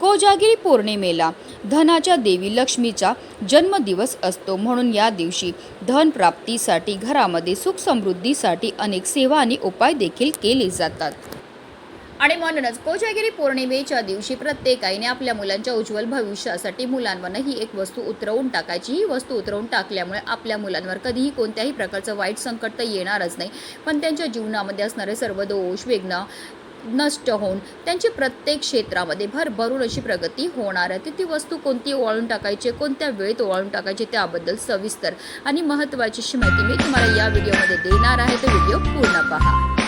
कोजागिरी पौर्णिमेला धनाच्या देवी लक्ष्मीचा जन्मदिवस असतो. म्हणून या दिवशी धन प्राप्तीसाठी घरामध्ये सुख समृद्धीसाठी अनेक सेवा आणि उपाय देखील केले जातात. आणि म्हणूनच कोजागिरी पौर्णिमेच्या दिवशी प्रत्येक आईने आपल्या मुलांच्या उज्ज्वल भविष्यासाठी मुलांवर ही एक वस्तू उतरवून टाकायची. ही वस्तू उतरवून टाकल्यामुळे आपल्या मुलांवर कधीही कोणत्याही प्रकारचं वाईट संकट तर येणारच नाही. पण त्यांच्या जीवनामध्ये असणारे सर्व दोष विघ्न नष्ट होऊन त्यांची प्रत्येक क्षेत्रामध्ये भरभरून अशी प्रगती होणार आहे. ती वस्तू कोणती ओवाळून टाकायची कोणत्या वेळेत ओवाळून टाकायची त्याबद्दल सविस्तर आणि महत्त्वाची अशी माहिती मी तुम्हाला या व्हिडिओमध्ये देणार आहे. तर व्हिडिओ पूर्ण पहा.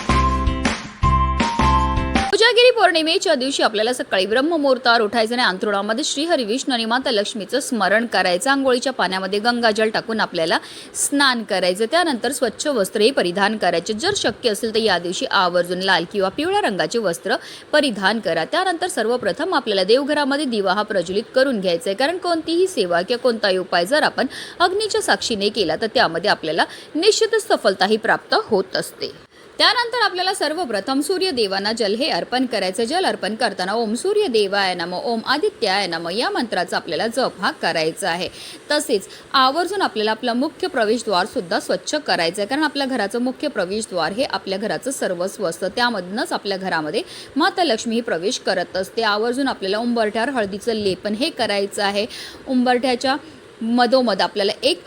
कोजागिरी पौर्णिमेच्या दिवशी आपल्याला सकाळी ब्रह्ममुहूर्तावर उठायचं आणि अंथरुणामध्ये श्रीहरी विष्णू आणि माता लक्ष्मीचं स्मरण करायचं. आंघोळीच्या पाण्यामध्ये गंगाजल टाकून आपल्याला स्नान करायचं. त्यानंतर स्वच्छ वस्त्रही परिधान करायचे. जर शक्य असेल तर या दिवशी आवर्जून लाल किंवा पिवळ्या रंगाचे वस्त्र परिधान करा. त्यानंतर सर्वप्रथम आपल्याला देवघरामध्ये दिवा हा प्रज्वलित करून घ्यायचा आहे. कारण कोणतीही सेवा किंवा कोणताही उपाय जर आपण अग्नीच्या साक्षीने केला तर त्यामध्ये आपल्याला निश्चितच सफलताही प्राप्त होत असते. त्यानंतर आपल्याला सर्वप्रथम सूर्यदेवांना जल हे अर्पण करायचं. जल अर्पण करताना ओम सूर्यदेवाय नम ओम आदित्याय नम या मंत्राचा आपल्याला जप हा करायचा आहे. तसेच आवर्जून आपल्याला आपलं मुख्य प्रवेशद्वार सुद्धा स्वच्छ करायचं आहे. कारण आपल्या घराचं मुख्य प्रवेशद्वार हे आपल्या घराचं सर्वस्व असतं. त्यामधूनच आपल्या घरामध्ये माता लक्ष्मी ही प्रवेश करत असते. आवर्जून आपल्याला उंबरठ्यावर हळदीचं लेपन हे करायचं आहे. उंबरठ्याच्या मधोमध आपल्याला एक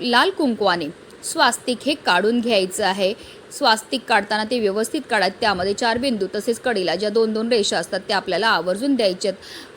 लाल कुंकवाने स्वास्तिक हे काढून घ्यायचं आहे. स्वास्तिक काढताना ते व्यवस्थित काढायत त्यामध्ये चार बिंदू तसेच कडीला ज्या दोन दोन रेषा असतात त्या आपल्याला आवर्जून द्यायच्यात.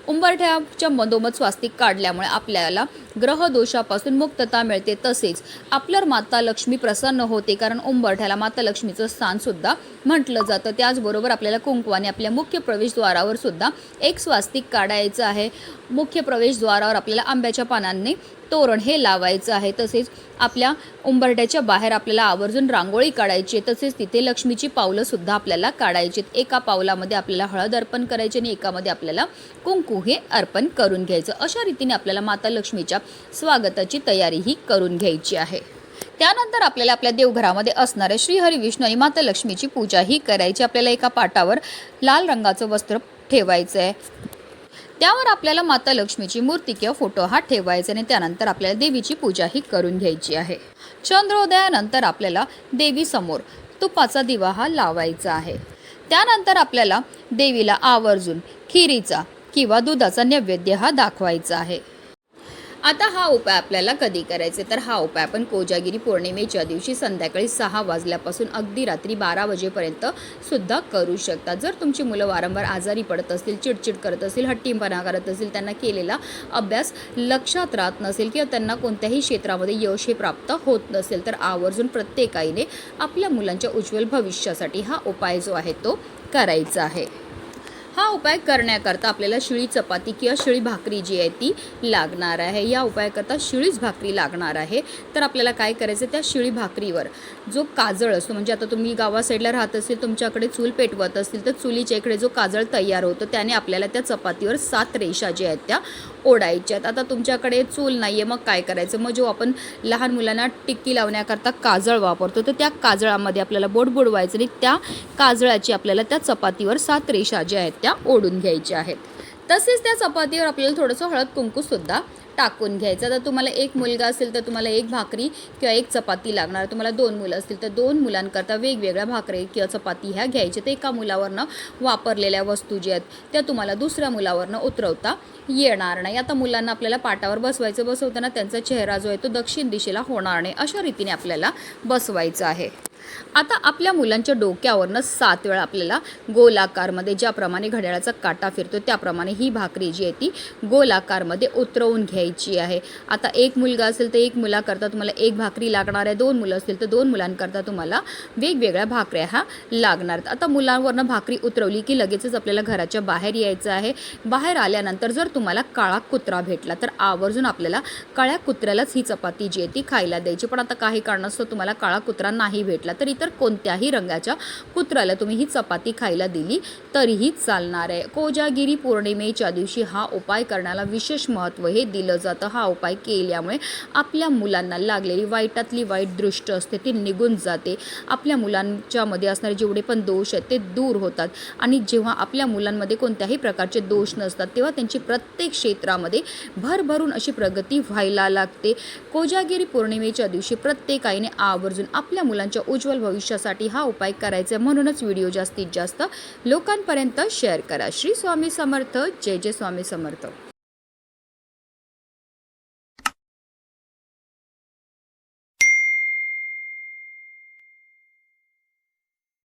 उंबरठ्याच्या मधोमध स्वास्तिक काढल्यामुळे आपल्याला ग्रहदोषापासून मुक्तता मिळते. तसेच आपल्यावर माता लक्ष्मी प्रसन्न होते कारण उंबरठ्याला माता लक्ष्मीचं स्थानसुद्धा म्हटलं जातं. त्याचबरोबर आपल्याला कुंकवाने आपल्या मुख्य प्रवेशद्वारावर सुद्धा एक स्वास्तिक काढायचं आहे. मुख्य प्रवेशद्वारावर आपल्याला आंब्याच्या पानांनी तोरण हे लावायचं आहे. तसेच आपल्या उंबरट्याच्या बाहेर आपल्याला आवर्जून रांगोळी काढायची आहे. तसेच तिथे लक्ष्मीची पावलं सुद्धा आपल्याला काढायची आहेत. एका पावलामध्ये आपल्याला हळद अर्पण करायची आणि एकामध्ये आपल्याला कुंकू हे अर्पण करून घ्यायचं. अशा रीतीने आपल्याला माता लक्ष्मीच्या स्वागताची तयारी ही करून घ्यायची आहे. त्यानंतर आपल्याला आपल्या देवघरामध्ये असणाऱ्या श्रीहरी विष्णू आणि माता लक्ष्मीची पूजा ही करायची आपल्याला एका पाटावर लाल रंगाचं वस्त्र ठेवायचं आहे. त्यावर आपल्याला माता लक्ष्मीची मूर्ती किंवा फोटो हा ठेवायचा आणि त्यानंतर आपल्याला देवीची पूजा ही करून घ्यायची आहे. चंद्रोदयानंतर आपल्याला देवीसमोर तुपाचा दिवा हा लावायचा आहे. त्यानंतर आपल्याला देवीला आवर्जून खिरीचा किंवा दुधाचा नैवेद्य हा दाखवायचा आहे. आता हा उपाय आपल्याला कधी करायचे? तर हा उपाय आपण कोजागिरी पौर्णिमेच्या दिवशी संध्याकाळी सहा वाजल्यापासून अगदी रात्री बारा वाजेपर्यंत सुद्धा करू शकता. जर तुमची मुलं वारंवार आजारी पडत असतील चिडचिड करत असतील हट्टीपणा करत असतील त्यांना केलेला अभ्यास लक्षात राहत नसेल किंवा त्यांना कोणत्याही क्षेत्रामध्ये यश हे प्राप्त होत नसेल तर आवर्जून प्रत्येक आईने आपल्या मुलांच्या उज्ज्वल भविष्यासाठी हा उपाय जो आहे तो करायचा आहे. उपाय करण्याकरता आपल्याला शिळी चपाती किंवा शिळी भाकरी जी आहे ती लागणार आहे. या उपायाकरता शिळीच भाकरी लागणार आहे. तर आपल्याला काय करायचं त्या शिळी भाकरीवर जो काजळ असतो म्हणजे आता तुम्ही गावा साईडला राहत असेल तुमच्याकडे चूल पेटवत असतील तर चुलीच्या इकडे जो काजळ तयार होतो त्याने आपल्याला त्या चपातीवर सात रेषा ज्या आहेत त्या ओढायच्या आहेत. आता तुमच्याकडे चूल नाही आहे मग काय करायचं? मग जो आपण लहान मुलांना टिक्की लावण्याकरता काजळ वापरतो तर त्या काजळामध्ये आपल्याला बोट बुडवायचं आणि त्या काजळाची आपल्याला त्या चपातीवर सात रेषा ज्या आहेत त्या ओढून घ्यायचे आहेत. तसेच त्या चपातीवर आपल्याला थोडंसं हळद कुंकूसुद्धा टाकून घ्यायचं. आता तुम्हाला एक मुलगा असेल तर तुम्हाला एक भाकरी किंवा एक चपाती लागणार. तुम्हाला दोन मुलं असतील तर दोन मुलांकरता वेगवेगळ्या भाकरी किंवा चपाती ह्या घ्यायच्या. तर एका मुलावरनं वापरलेल्या वस्तू ज्या आहेत त्या तुम्हाला दुसऱ्या मुलावरनं उतरवता येणार नाही. आता मुलांना आपल्याला पाटावर बसवायचं बसवताना त्यांचा चेहरा जो आहे तो दक्षिण दिशेला होणार नाही. अशा रीतीने आपल्याला बसवायचं आहे. आता आपल्या मुलांच्या डोक्यावरनं सात वेळा आपल्याला गोलाकारमध्ये ज्याप्रमाणे घड्याळाचा काटा फिरतो त्याप्रमाणे ही भाकरी जी आहे ती गोलाकारमध्ये उतरवून घ्यायची आहे. आता एक मुलगा असेल तर एक मुलाकरता तुम्हाला एक भाकरी लागणार आहे. दोन मुलं असतील तर दोन मुलांकरता तुम्हाला वेगवेगळ्या भाकऱ्या ह्या लागणार आहेत. आता मुलांवरनं भाकरी उतरवली की लगेचच आपल्याला घराच्या बाहेर यायचं आहे. बाहेर आल्यानंतर जर तुम्हाला काळा कुत्रा भेटला तर आवर्जून आपल्याला काळ्या कुत्र्यालाच ही चपाती जी आहे ती खायला द्यायची. पण आता काही कारणास्तव तुम्हाला काळा कुत्रा नाही भेटला. तर इतर कोणत्याही रंगाच्या कुत्र्याला तुम्ही ही चपाती खायला दिली तरीही चालणार आहे. कोजागिरी पौर्णिमेच्या दिवशी हा उपाय करण्याला विशेष महत्त्व हे दिलं जातं. हा उपाय केल्यामुळे आपल्या मुलांना लागलेली वाईटातली वाईट दृष्ट असते ती निघून जाते. आपल्या मुलांच्यामध्ये असणारे जेवढे पण दोष आहेत ते दूर होतात. आणि जेव्हा आपल्या मुलांमध्ये कोणत्याही प्रकारचे दोष नसतात तेव्हा त्यांची प्रत्येक क्षेत्रामध्ये भरभरून अशी प्रगती व्हायला लागते. कोजागिरी पौर्णिमेच्या दिवशी प्रत्येकाईने आवर्जून आपल्या मुलांच्या उज्ज्वल भविष्यासाठी हा उपाय करायचा आहे. म्हणूनच व्हिडिओ जास्तीत जास्त लोकांपर्यंत शेअर करा. श्री स्वामी समर्थ. जय जय स्वामी समर्थ.